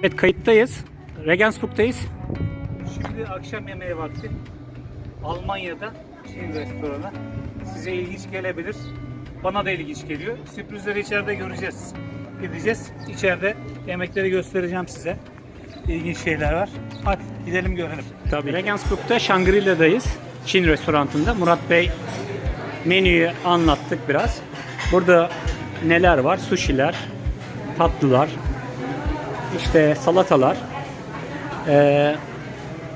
Evet kayıttayız. Regensburg'tayız. Şimdi akşam yemeği vakti. Almanya'da Çin restoranı. Size ilginç gelebilir. Bana da ilginç geliyor. Sürprizleri içeride göreceğiz. Gideceğiz. İçeride yemekleri göstereceğim size. İlginç şeyler var. Hadi gidelim görelim. Tabii. Regensburg'da Shangri-La'dayız. Çin restoranında. Murat Bey menüyü anlattık biraz. Burada neler var? Sushi'ler, tatlılar, işte salatalar. Ee,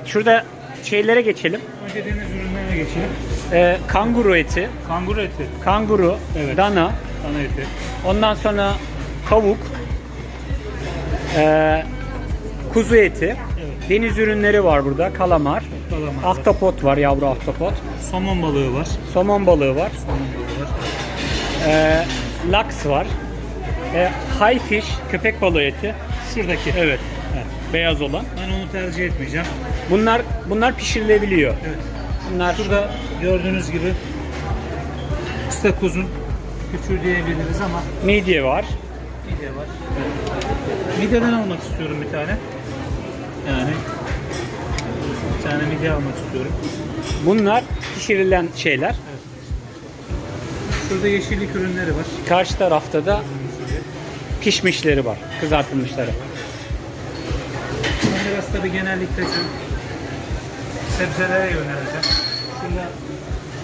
şurada şeylere geçelim. Önce deniz ürünlerine geçelim. Ee, kanguru eti, Kanguru eti. kanguru, Evet. dana, Dana eti. ondan sonra tavuk, ee, kuzu eti, Evet. deniz ürünleri var burada, kalamar, Kalamar var. ahtapot var, yavru ahtapot, Somon balığı var. somon balığı var, Somon balığı var. ee, laks var, ee, high fish, köpek balığı eti, Şuradaki. evet, beyaz olan. Ben onu tercih etmeyeceğim. Bunlar bunlar pişirilebiliyor. Evet. Bunlar Şurada gördüğünüz gibi istakozun küçüğü diyebiliriz ama midye var. midye var. Midyeden almak istiyorum bir tane. Yani bir tane midye almak istiyorum. Bunlar pişirilen şeyler. Şurada yeşillik ürünleri var. Karşı tarafta da pişmişleri var, kızartılmışları. Ben biraz tabii genellikle şu sebzelere yöneleceğim. Şurada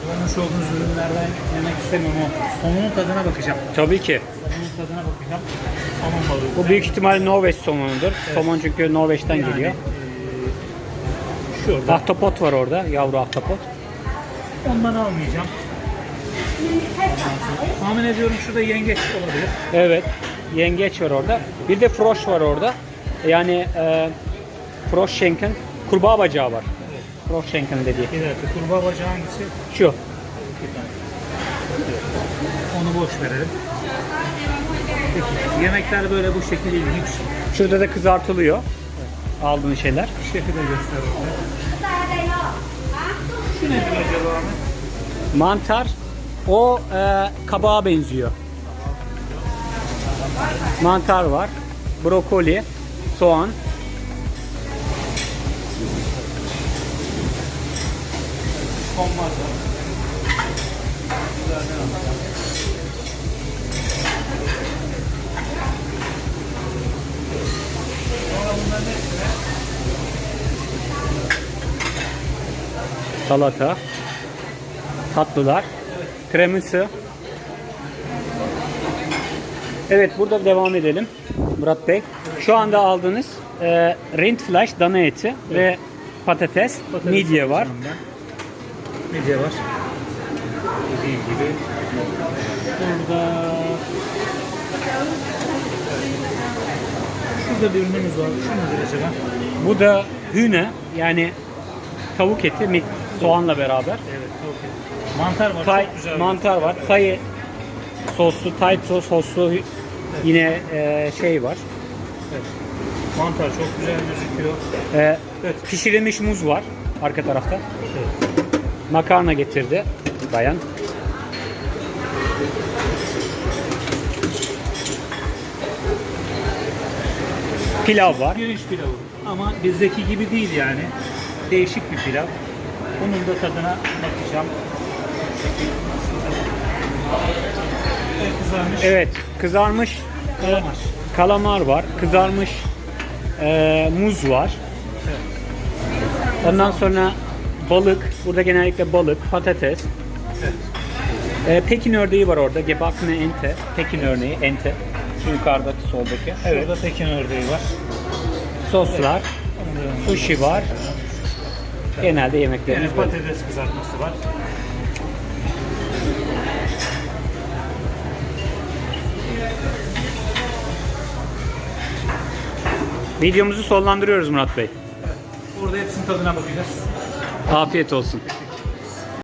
görmüş olduğunuz ürünlerden yemek istemiyorum ama somonun tadına bakacağım. Tabii ki. Somonun tadına bakacağım. Somon balığı. Bu büyük ihtimal Norveç somonudur. Somon çünkü Norveç'ten Yani, geliyor. eee, şurada. Ahtapot var orada, yavru ahtapot. Ondan almayacağım. Tahmin ediyorum şurada yengeç olabilir. Evet, yengeç var orada. Bir de froş var orada. Yani e, Froschenken, kurbağa bacağı var. Froschenken dediği. Bir dakika kurbağa bacağı hangisi? Şu. Onu boş verelim. Peki, yemekler böyle bu şekilde ilginç. Şurada da kızartılıyor. Aldığın şeyler. Şefi de gösterelim. Şu nedir acaba? Mantar o e, kabağa benziyor. Mantar var. Brokoli, soğan. Salata, tatlılar, kremisi. Evet burada devam edelim Murat Bey. Şu anda aldığınız e, rindfleisch dana eti ve patates, patates midye var. Midye var. Dediğim gibi. Burada Şurada bir ürünümüz var. Şu nedir acaba? Bu da hüne yani tavuk eti soğanla beraber. Evet, okey. Mantar var. Tay, çok güzel. mantar var. Tay soslu, tay soslu yine e, şey var. Evet. Mantar çok güzel gözüküyor. E, Evet. pişirilmiş muz var arka tarafta. Evet. Makarna getirdi bayan. Pilav var. Pirinç pilavı. Ama bizdeki gibi değil yani. Değişik bir pilav. Bunun da tadına bakacağım. Evet, kızarmış. Evet, kızarmış Kalamar. kalamar var, kızarmış e, muz var. Evet. Ondan sonra balık, burada genellikle balık, patates. Evet. E, Pekin ördeği var orada, gebakne ente, Pekin örneği, ente. Şu yukarıdaki soldaki. Evet. Şurada Pekin ördeği var. Soslar, yanına- sushi var. Genelde Yani yemeklerimiz böyle. patates kızartması var. Videomuzu sonlandırıyoruz Murat Bey. Burada hepsinin tadına bakacağız. Afiyet olsun.